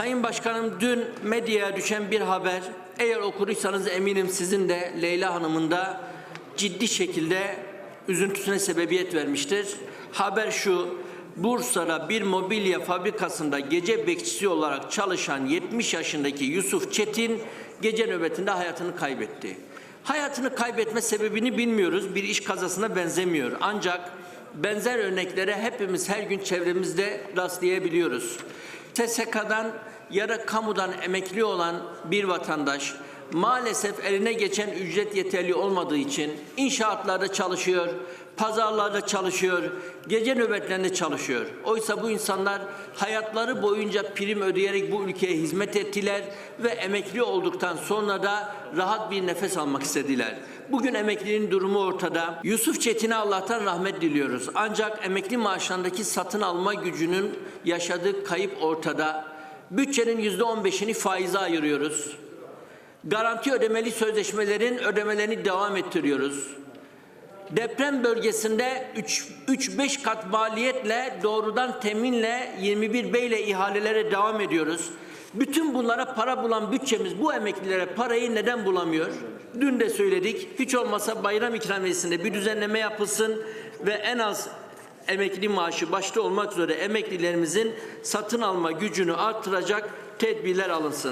Sayın Başkanım dün medyaya düşen bir haber eğer okuduysanız eminim sizin de Leyla Hanım'ın da ciddi şekilde üzüntüsüne sebebiyet vermiştir. Haber şu Bursa'da bir mobilya fabrikasında gece bekçisi olarak çalışan 70 yaşındaki Yusuf Çetin gece nöbetinde hayatını kaybetti. Hayatını kaybetme sebebini bilmiyoruz. Bir iş kazasına benzemiyor. Ancak benzer örneklere hepimiz her gün çevremizde rastlayabiliyoruz. TSK'dan ya da kamudan emekli olan bir vatandaş maalesef eline geçen ücret yeterli olmadığı için inşaatlarda çalışıyor, pazarlarda çalışıyor, gece nöbetlerinde çalışıyor. Oysa bu insanlar hayatları boyunca prim ödeyerek bu ülkeye hizmet ettiler ve emekli olduktan sonra da rahat bir nefes almak istediler. Bugün emeklinin durumu ortada. Yusuf Çetin'e Allah'tan rahmet diliyoruz. Ancak emekli maaşlarındaki satın alma gücünün yaşadığı kayıp ortada. Bütçenin yüzde on beşini faize ayırıyoruz. Garanti ödemeli sözleşmelerin ödemelerini devam ettiriyoruz. Deprem bölgesinde 3-5 kat maliyetle doğrudan teminle 21 B ile ihalelere devam ediyoruz. Bütün bunlara para bulan bütçemiz bu emeklilere parayı neden bulamıyor? Dün de söyledik. Hiç olmasa bayram ikramiyesinde bir düzenleme yapılsın ve en az emekli maaşı başta olmak üzere emeklilerimizin satın alma gücünü artıracak tedbirler alınsın.